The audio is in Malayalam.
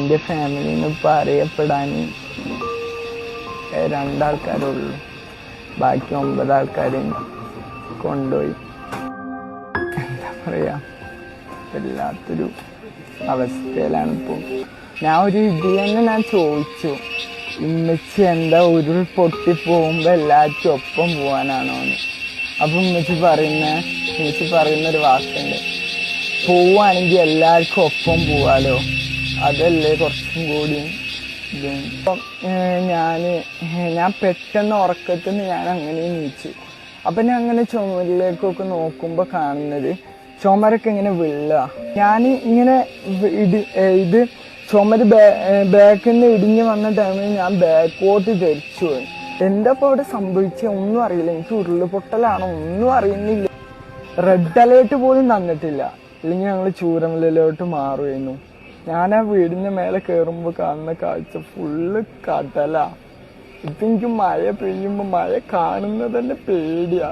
എന്റെ ഫാമിലിയിൽ നിന്ന് പറയപ്പെടാൻ രണ്ടാൾക്കാരുള്ളൂ. ബാക്കി ഒമ്പത് ആൾക്കാരെയും കൊണ്ടുപോയി. എന്താ പറയാ? വല്ലാത്തൊരു അവസ്ഥയിലാണ് ഇപ്പോൾ ഞാൻ ഒരു ഇത് തന്നെ ഞാൻ ചോദിച്ചു. ഉമ്മച്ചി എന്താ ഉരുൾ പൊട്ടി പോകുമ്പോൾ എല്ലാവർക്കും ഒപ്പം പോകാനാണോ എന്ന്. അപ്പം ഉമ്മച്ചി പറയുന്ന ഉമ്മച്ചി പറയുന്ന ഒരു വാക്കുണ്ട്. പോവുകയാണെങ്കിൽ എല്ലാവർക്കും ഒപ്പം പോവാലോ. അതല്ലേ കുറച്ചും കൂടി? ഞാൻ ഞാൻ പെട്ടെന്ന് ഉറക്കത്തിൽ നിന്ന് ഞാൻ അങ്ങനെ നീച്ചു അപ്പം ഞാൻ അങ്ങനെ ചുമരിലേക്കൊക്കെ നോക്കുമ്പോൾ കാണുന്നത് ചുമരൊക്കെ ഇങ്ങനെ വിള്ള. ഞാൻ ഇങ്ങനെ ഇത് ഇത് ചുമര് ബാക്കിൽ നിന്ന് ഇടിഞ്ഞ് വന്ന ടൈമിൽ ഞാൻ ബാക്കോട്ട് ധരിച്ചു. പോയി എന്താ ഇപ്പൊ ഇവിടെ സംഭവിച്ച? ഒന്നും അറിയില്ല. എനിക്ക് ഉരുളുപൊട്ടലാണോ ഒന്നും അറിയുന്നില്ല. റെഡ് അലേർട്ട് പോലും തന്നിട്ടില്ല. അല്ലെങ്കിൽ ഞങ്ങൾ ചൂരമലയിലോട്ട് മാറുമായിരുന്നു ഞാൻ ആ വീടിന്റെ മേലെ കയറുമ്പോൾ കാണുന്ന കാഴ്ച ഫുള്ള് കടല. ഇപ്പൊ എനിക്ക് മഴ പെയ്യുമ്പോ മഴ കാണുന്നത് തന്നെ പേടിയാ.